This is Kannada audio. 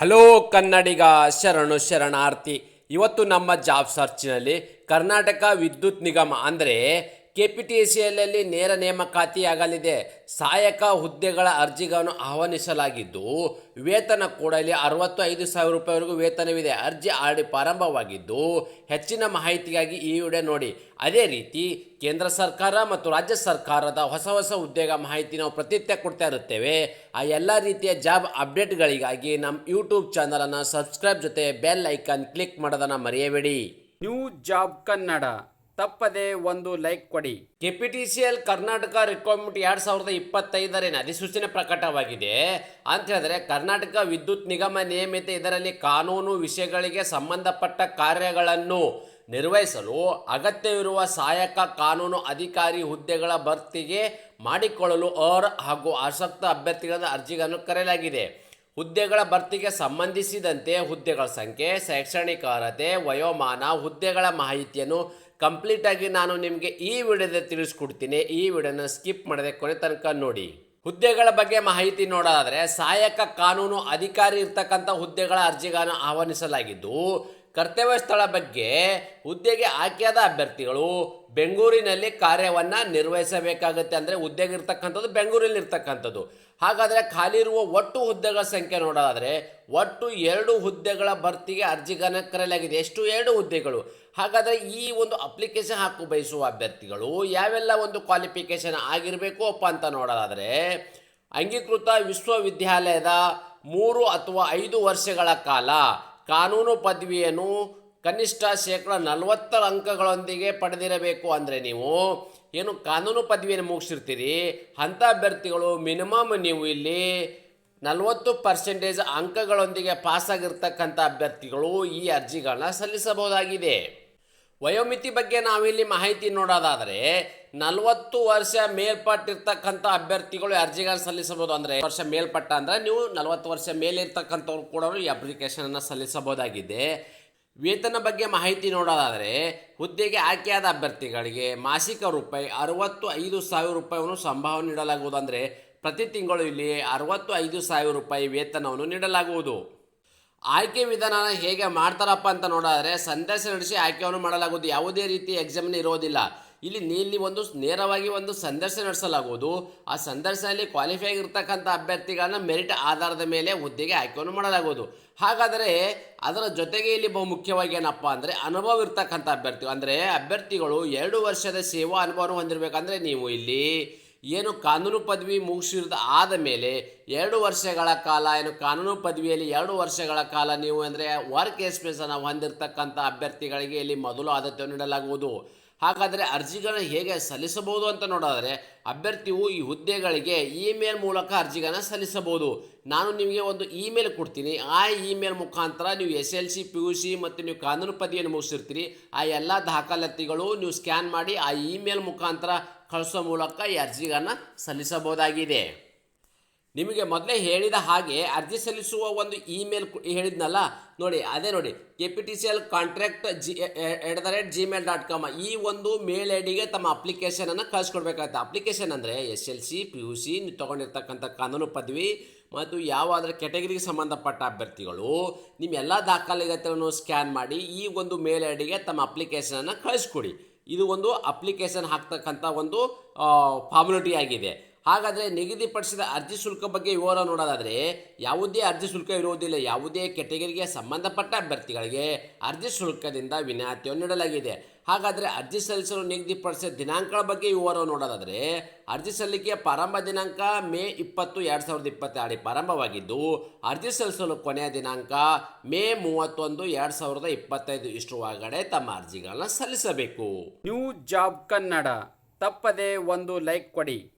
ಹಲೋ ಕನ್ನಡಿಗ ಶರಣು ಶರಣಾರ್ಥಿ. ಇವತ್ತು ನಮ್ಮ ಜಾಬ್ ಸರ್ಚ್ನಲ್ಲಿ ಕರ್ನಾಟಕ ವಿದ್ಯುತ್ ನಿಗಮ ಅಂದರೆ ಕೆ ಪಿ ಟಿ ಸಿ ಎಲ್ಲಲ್ಲಿ ನೇರ ನೇಮಕಾತಿಯಾಗಲಿದೆ. ಸಹಾಯಕ ಹುದ್ದೆಗಳ ಅರ್ಜಿಗಳನ್ನು ಆಹ್ವಾನಿಸಲಾಗಿದ್ದು, ವೇತನ ಕೂಡ ಇಲ್ಲಿ ಅರವತ್ತು ಐದು ಸಾವಿರ ರೂಪಾಯಿವರೆಗೂ ವೇತನವಿದೆ. ಅರ್ಜಿ ಆಡಿ ಪ್ರಾರಂಭವಾಗಿದ್ದು, ಹೆಚ್ಚಿನ ಮಾಹಿತಿಗಾಗಿ ಈ ವಿಡಿಯೋ ನೋಡಿ. ಅದೇ ರೀತಿ, ಕೇಂದ್ರ ಸರ್ಕಾರ ಮತ್ತು ರಾಜ್ಯ ಸರ್ಕಾರದ ಹೊಸ ಹೊಸ ಉದ್ಯೋಗ ಮಾಹಿತಿ ನಾವು ಪ್ರತಿನಿತ್ಯ ಕೊಡ್ತಾ ಇರುತ್ತೇವೆ. ಆ ಎಲ್ಲ ರೀತಿಯ ಜಾಬ್ ಅಪ್ಡೇಟ್ಗಳಿಗಾಗಿ ನಮ್ಮ ಯೂಟ್ಯೂಬ್ ಚಾನಲನ್ನು ಸಬ್ಸ್ಕ್ರೈಬ್ ಜೊತೆ ಬೆಲ್ ಐಕಾನ್ ಕ್ಲಿಕ್ ಮಾಡೋದನ್ನು ಮರೆಯಬೇಡಿ. New job Kannada. ತಪ್ಪದೆ ಒಂದು ಲೈಕ್ ಕೊಡಿ. ಕೆಪಿಟಿಸಿಎಲ್ ಕರ್ನಾಟಕ ರಿಕ್ವೈರ್ಮೆಂಟ್ ಎರಡ್ ಸಾವಿರದ ಇಪ್ಪತ್ತೈದರೇನ ಅಧಿಸೂಚನೆ ಪ್ರಕಟವಾಗಿದೆ. ಅಂತ ಹೇಳಿದ್ರೆ ಕರ್ನಾಟಕ ವಿದ್ಯುತ್ ನಿಗಮ ನಿಯಮಿತ ಇದರಲ್ಲಿ ಕಾನೂನು ವಿಷಯಗಳಿಗೆ ಸಂಬಂಧಪಟ್ಟ ಕಾರ್ಯಗಳನ್ನು ನಿರ್ವಹಿಸಲು ಅಗತ್ಯವಿರುವ ಸಹಾಯಕ ಕಾನೂನು ಅಧಿಕಾರಿ ಹುದ್ದೆಗಳ ಭರ್ತಿಗೆ ಮಾಡಿಕೊಳ್ಳಲು ಅರ್ಹ ಹಾಗೂ ಆಸಕ್ತ ಅಭ್ಯರ್ಥಿಗಳ ಅರ್ಜಿಗಳನ್ನು ಕರೆಯಲಾಗಿದೆ. ಹುದ್ದೆಗಳ ಭರ್ತಿಗೆ ಸಂಬಂಧಿಸಿದಂತೆ ಹುದ್ದೆಗಳ ಸಂಖ್ಯೆ, ಶೈಕ್ಷಣಿಕ ಅರ್ಹತೆ, ವಯೋಮಾನ, ಹುದ್ದೆಗಳ ಮಾಹಿತಿಯನ್ನು ಕಂಪ್ಲೀಟ್ ಆಗಿ ನಾನು ನಿಮಗೆ ಈ ವಿಡಿಯೋದಲ್ಲಿ ತಿಳಿಸ್ಕೊಡ್ತೀನಿ. ಈ ವಿಡಿಯೋನ ಸ್ಕಿಪ್ ಮಾಡದೆ ಕೊನೆ ತನಕ ನೋಡಿ. ಹುದ್ದೆಗಳ ಬಗ್ಗೆ ಮಾಹಿತಿ ನೋಡೋದಾದರೆ ಸಹಾಯಕ ಕಾನೂನು ಅಧಿಕಾರಿ ಇರ್ತಕ್ಕಂಥ ಹುದ್ದೆಗಳ ಅರ್ಜಿಗಳನ್ನು ಆಹ್ವಾನಿಸಲಾಗಿದ್ದು ಕರ್ತವ್ಯ ಸ್ಥಳ ಬಗ್ಗೆ ಹುದ್ದೆಗೆ ಆಯ್ಕೆಯಾದ ಅಭ್ಯರ್ಥಿಗಳು ಬೆಂಗಳೂರಿನಲ್ಲಿ ಕಾರ್ಯವನ್ನು ನಿರ್ವಹಿಸಬೇಕಾಗುತ್ತೆ ಅಂದರೆ ಹುದ್ದೆಗೆ ಇರ್ತಕ್ಕಂಥದ್ದು ಬೆಂಗಳೂರಿನಲ್ಲಿ ಇರ್ತಕ್ಕಂಥದ್ದು. ಹಾಗಾದರೆ ಖಾಲಿ ಇರುವ ಒಟ್ಟು ಹುದ್ದೆಗಳ ಸಂಖ್ಯೆ ನೋಡೋದಾದರೆ ಒಟ್ಟು ಎರಡು ಹುದ್ದೆಗಳ ಭರ್ತಿಗೆ ಅರ್ಜಿಗಳನ್ನು ಕರೆಯಲಾಗಿದೆ. ಎಷ್ಟು? ಎರಡು ಹುದ್ದೆಗಳು. ಹಾಗಾದರೆ ಈ ಒಂದು ಅಪ್ಲಿಕೇಶನ್ ಹಾಕು ಬಯಸುವ ಅಭ್ಯರ್ಥಿಗಳು ಯಾವೆಲ್ಲ ಒಂದು ಕ್ವಾಲಿಫಿಕೇಶನ್ ಆಗಿರಬೇಕು ಅಪ್ಪ ಅಂತ ನೋಡೋದಾದರೆ ಅಂಗೀಕೃತ ವಿಶ್ವವಿದ್ಯಾಲಯದ ಮೂರು ಅಥವಾ ಐದು ವರ್ಷಗಳ ಕಾಲ ಕಾನೂನು ಪದವಿಯನ್ನು ಕನಿಷ್ಠ ಶೇಕಡ ನಲವತ್ತರ ಅಂಕಗಳೊಂದಿಗೆ ಪಡೆದಿರಬೇಕು ಅಂದರೆ ನೀವು ಏನು ಕಾನೂನು ಪದವಿಯನ್ನು ಮುಗಿಸಿರ್ತೀರಿ ಅಂಥ ಅಭ್ಯರ್ಥಿಗಳು ಮಿನಿಮಮ್ ನೀವು ಇಲ್ಲಿ ನಲವತ್ತು ಪರ್ಸೆಂಟೇಜ್ ಅಂಕಗಳೊಂದಿಗೆ ಪಾಸಾಗಿರ್ತಕ್ಕಂಥ ಅಭ್ಯರ್ಥಿಗಳು ಈ ಅರ್ಜಿಗಳನ್ನ ಸಲ್ಲಿಸಬಹುದಾಗಿದೆ. ವಯೋಮಿತಿ ಬಗ್ಗೆ ನಾವಿಲ್ಲಿ ಮಾಹಿತಿ ನೋಡೋದಾದರೆ ನಲವತ್ತು ವರ್ಷ ಮೇಲ್ಪಟ್ಟಿರ್ತಕ್ಕಂಥ ಅಭ್ಯರ್ಥಿಗಳು ಅರ್ಜಿಗಳನ್ನು ಸಲ್ಲಿಸಬಹುದು ಅಂದರೆ ವರ್ಷ ಮೇಲ್ಪಟ್ಟ ಅಂದರೆ ನೀವು ನಲವತ್ತು ವರ್ಷ ಮೇಲಿರ್ತಕ್ಕಂಥವ್ರು ಕೂಡ ಈ ಅಪ್ಲಿಕೇಶನನ್ನು ಸಲ್ಲಿಸಬಹುದಾಗಿದೆ. ವೇತನ ಬಗ್ಗೆ ಮಾಹಿತಿ ನೋಡೋದಾದರೆ ಹುದ್ದೆಗೆ ಆಯ್ಕೆಯಾದ ಅಭ್ಯರ್ಥಿಗಳಿಗೆ ಮಾಸಿಕ ರೂಪಾಯಿ ಅರವತ್ತು ಐದು ಸಾವಿರ ರೂಪಾಯಿಯನ್ನು ಸಂಭಾವನೆ ನೀಡಲಾಗುವುದು ಅಂದರೆ ಪ್ರತಿ ತಿಂಗಳು ಇಲ್ಲಿ ಅರವತ್ತು ಐದು ಸಾವಿರ ರೂಪಾಯಿ ವೇತನವನ್ನು ನೀಡಲಾಗುವುದು. ಆಯ್ಕೆ ವಿಧಾನ ಹೇಗೆ ಮಾಡ್ತಾರಪ್ಪ ಅಂತ ನೋಡಿದ್ರೆ ಸಂದೇಶ ನಡೆಸಿ ಆಯ್ಕೆಯನ್ನು ಮಾಡಲಾಗುವುದು. ಯಾವುದೇ ರೀತಿ ಎಕ್ಸಾಮಿನ ಇರೋದಿಲ್ಲ. ಇಲ್ಲಿ ಇಲ್ಲಿ ಒಂದು ನೇರವಾಗಿ ಒಂದು ಸಂದರ್ಶನ ನಡೆಸಲಾಗುವುದು. ಆ ಸಂದರ್ಶನದಲ್ಲಿ ಕ್ವಾಲಿಫೈ ಆಗಿರ್ತಕ್ಕಂಥ ಅಭ್ಯರ್ಥಿಗಳನ್ನು ಮೆರಿಟ್ ಆಧಾರದ ಮೇಲೆ ಹುದ್ದೆಗೆ ಆಯ್ಕೆಯನ್ನು ಮಾಡಲಾಗುವುದು. ಹಾಗಾದರೆ ಅದರ ಜೊತೆಗೆ ಇಲ್ಲಿ ಬಹು ಮುಖ್ಯವಾಗಿ ಏನಪ್ಪ ಅಂದರೆ ಅನುಭವ ಇರ್ತಕ್ಕಂಥ ಅಭ್ಯರ್ಥಿ ಅಂದರೆ ಅಭ್ಯರ್ಥಿಗಳು ಎರಡು ವರ್ಷದ ಸೇವಾ ಅನುಭವವನ್ನು ಹೊಂದಿರಬೇಕಂದ್ರೆ ನೀವು ಇಲ್ಲಿ ಏನು ಕಾನೂನು ಪದವಿ ಮುಗಿಸಿದ ಆದ ಮೇಲೆ ಎರಡು ವರ್ಷಗಳ ಕಾಲ, ಏನು ಕಾನೂನು ಪದವಿಯಲ್ಲಿ ಎರಡು ವರ್ಷಗಳ ಕಾಲ ನೀವು ಅಂದರೆ ವರ್ಕ್ ಎಕ್ಸ್ಪೀರಿಯನ್ಸನ್ನು ಹೊಂದಿರತಕ್ಕಂಥ ಅಭ್ಯರ್ಥಿಗಳಿಗೆ ಇಲ್ಲಿ ಮೊದಲು ಆದ್ಯತೆಯನ್ನು ನೀಡಲಾಗುವುದು. ಹಾಗಾದರೆ ಅರ್ಜಿಗಳನ್ನು ಹೇಗೆ ಸಲ್ಲಿಸಬಹುದು ಅಂತ ನೋಡೋದಾದರೆ ಅಭ್ಯರ್ಥಿಯು ಈ ಹುದ್ದೆಗಳಿಗೆ ಇಮೇಲ್ ಮೂಲಕ ಅರ್ಜಿಗಳನ್ನು ಸಲ್ಲಿಸಬಹುದು. ನಾನು ನಿಮಗೆ ಒಂದು ಇಮೇಲ್ ಕೊಡ್ತೀನಿ. ಆ ಇಮೇಲ್ ಮುಖಾಂತರ ನೀವು S L C, P U C ಮತ್ತು ನೀವು ಕಾನೂನು ಪದವಿಯನ್ನು ಮುಗಿಸಿರ್ತೀರಿ. ಆ ಎಲ್ಲ ದಾಖಲಾತಿಗಳು ನೀವು ಸ್ಕ್ಯಾನ್ ಮಾಡಿ ಆ ಇಮೇಲ್ ಮುಖಾಂತರ ಕಳಿಸೋ ಮೂಲಕ ಈ ಅರ್ಜಿಗಳನ್ನು ಸಲ್ಲಿಸಬಹುದಾಗಿದೆ. ನಿಮಗೆ ಮೊದಲೇ ಹೇಳಿದ ಹಾಗೆ ಅರ್ಜಿ ಸಲ್ಲಿಸುವ ಒಂದು ಇಮೇಲ್ ಹೇಳಿದ್ನಲ್ಲ, ನೋಡಿ, ಅದೇ ನೋಡಿ K P T C L contract G at the rate Gmail dot com ಈ ಒಂದು ಮೇಲ್ ಐ ಡಿಗೆ ತಮ್ಮ ಅಪ್ಲಿಕೇಶನನ್ನು ಕಳಿಸ್ಕೊಡ್ಬೇಕಾಗುತ್ತೆ. ಅಪ್ಲಿಕೇಶನ್ ಅಂದರೆ S L C P U C ತೊಗೊಂಡಿರ್ತಕ್ಕಂಥ ಕಾನೂನು ಪದವಿ ಮತ್ತು ಯಾವುದಾದ್ರೂ ಕೆಟಗರಿಗೆ ಸಂಬಂಧಪಟ್ಟ ಅಭ್ಯರ್ಥಿಗಳು ನಿಮ್ಮ ಎಲ್ಲ ದಾಖಲಾತಿಗಳನ್ನು ಸ್ಕ್ಯಾನ್ ಮಾಡಿ ಈ ಒಂದು ಮೇಲ್ ಐ ಡಿಗೆ ತಮ್ಮ ಅಪ್ಲಿಕೇಶನನ್ನು ಕಳಿಸ್ಕೊಡಿ. ಇದು ಒಂದು ಅಪ್ಲಿಕೇಶನ್ ಹಾಕ್ತಕ್ಕಂಥ ಒಂದು ಫಾರ್ಮಾಲಿಟಿ ಆಗಿದೆ. ಹಾಗಾದರೆ ನಿಗದಿಪಡಿಸಿದ ಅರ್ಜಿ ಶುಲ್ಕ ಬಗ್ಗೆ ವಿವರ ನೋಡೋದಾದರೆ ಯಾವುದೇ ಅರ್ಜಿ ಶುಲ್ಕ ಇರುವುದಿಲ್ಲ. ಯಾವುದೇ ಕೆಟಗರಿಗೆ ಸಂಬಂಧಪಟ್ಟ ಅಭ್ಯರ್ಥಿಗಳಿಗೆ ಅರ್ಜಿ ಶುಲ್ಕದಿಂದ ವಿನಾಯಿತಿಯನ್ನು ನೀಡಲಾಗಿದೆ. ಹಾಗಾದರೆ ಅರ್ಜಿ ಸಲ್ಲಿಸಲು ನಿಗದಿಪಡಿಸಿದ ದಿನಾಂಕಗಳ ಬಗ್ಗೆ ವಿವರ ನೋಡೋದಾದರೆ ಅರ್ಜಿ ಸಲ್ಲಿಕೆಯ ಪ್ರಾರಂಭ ದಿನಾಂಕ ಮೇ ಇಪ್ಪತ್ತು ಎರಡು ಸಾವಿರದ ಇಪ್ಪತ್ತೆರಡು ಪ್ರಾರಂಭವಾಗಿದ್ದು, ಅರ್ಜಿ ಸಲ್ಲಿಸಲು ಕೊನೆಯ ದಿನಾಂಕ ಮೇ ಮೂವತ್ತೊಂದು ಎರಡು ಸಾವಿರದ ಇಪ್ಪತ್ತೈದು. ಇಷ್ಟು ಒಳಗಡೆ ತಮ್ಮ ಅರ್ಜಿಗಳನ್ನು ಸಲ್ಲಿಸಬೇಕು. New job Kannada. ತಪ್ಪದೆ ಒಂದು ಲೈಕ್ ಕೊಡಿ.